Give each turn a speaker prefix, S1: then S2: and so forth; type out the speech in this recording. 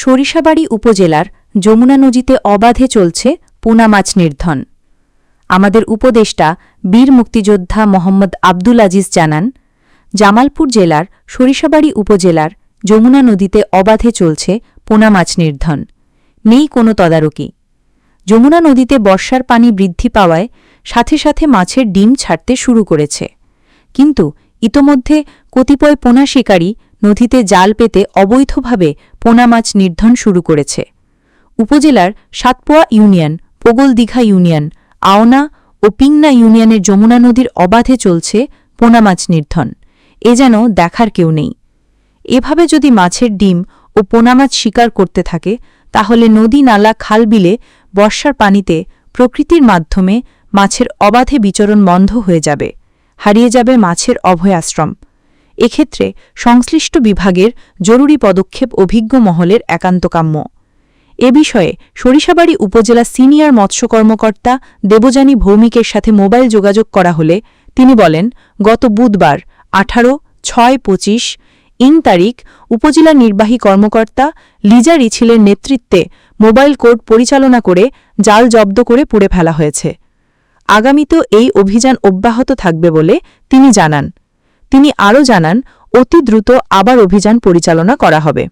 S1: সরিষাবাড়ি উপজেলার যমুনা নদীতে অবাধে চলছে পোনা মাছ নির্ধন। আমাদের উপদেষ্টা বীর মুক্তিযোদ্ধা মোহাম্মদ আব্দুল আজিজ জানান, জামালপুর জেলার সরিষাবাড়ি উপজেলার যমুনা নদীতে অবাধে চলছে পোনা মাছ নির্ধন। নেই কোনো তদারকি। যমুনা নদীতে বর্ষার পানি বৃদ্ধি পাওয়ায় সাথে সাথে মাছের ডিম ছাড়তে শুরু করেছে। কিন্তু ইতোমধ্যে কতিপয় পোনা শিকারী নদীতে জাল পেতে অবৈধভাবে পোনা মাছ নির্ধন শুরু করেছে। উপজেলার সাতপোয়া ইউনিয়ন, পোগলদিঘা ইউনিয়ন, আওনা ও পিংনা ইউনিয়নের যমুনা নদীর অবাধে চলছে পোনা মাছ নির্ধন। এ যেন দেখার কেউ নেই। এভাবে যদি মাছের ডিম ও পোনা মাছ শিকার করতে থাকে, তাহলে নদী নালা খাল বিলে বর্ষার পানিতে প্রকৃতির মাধ্যমে মাছের অবাধে বিচরণ বন্ধ হয়ে যাবে। হারিয়ে যাবে মাছের অভয়াশ্রম। এক্ষেত্রে সংশ্লিষ্ট বিভাগের জরুরি পদক্ষেপ অভিজ্ঞ মহলের একান্ত কাম্য এ বিষয়ে সরিষাবাড়ি উপজেলা সিনিয়র মৎস্য কর্মকর্তা দেবযানী ভৌমিকের সাথে মোবাইল যোগাযোগ করা হলে তিনি বলেন, গত বুধবার আঠারো, ছয়, পঁচিশ, ইং তারিখ উপজেলা নির্বাহী কর্মকর্তা লিজা রিছিলের নেতৃত্বে মোবাইল কোর্ট পরিচালনা করে জাল জব্দ করে পুড়ে ফেলা হয়েছে। আগামীতেও এই অভিযান অব্যাহত থাকবে বলে তিনি জানান। তিনি আরও জানান অতি দ্রুত আবার অভিযান পরিচালনা করা হবে।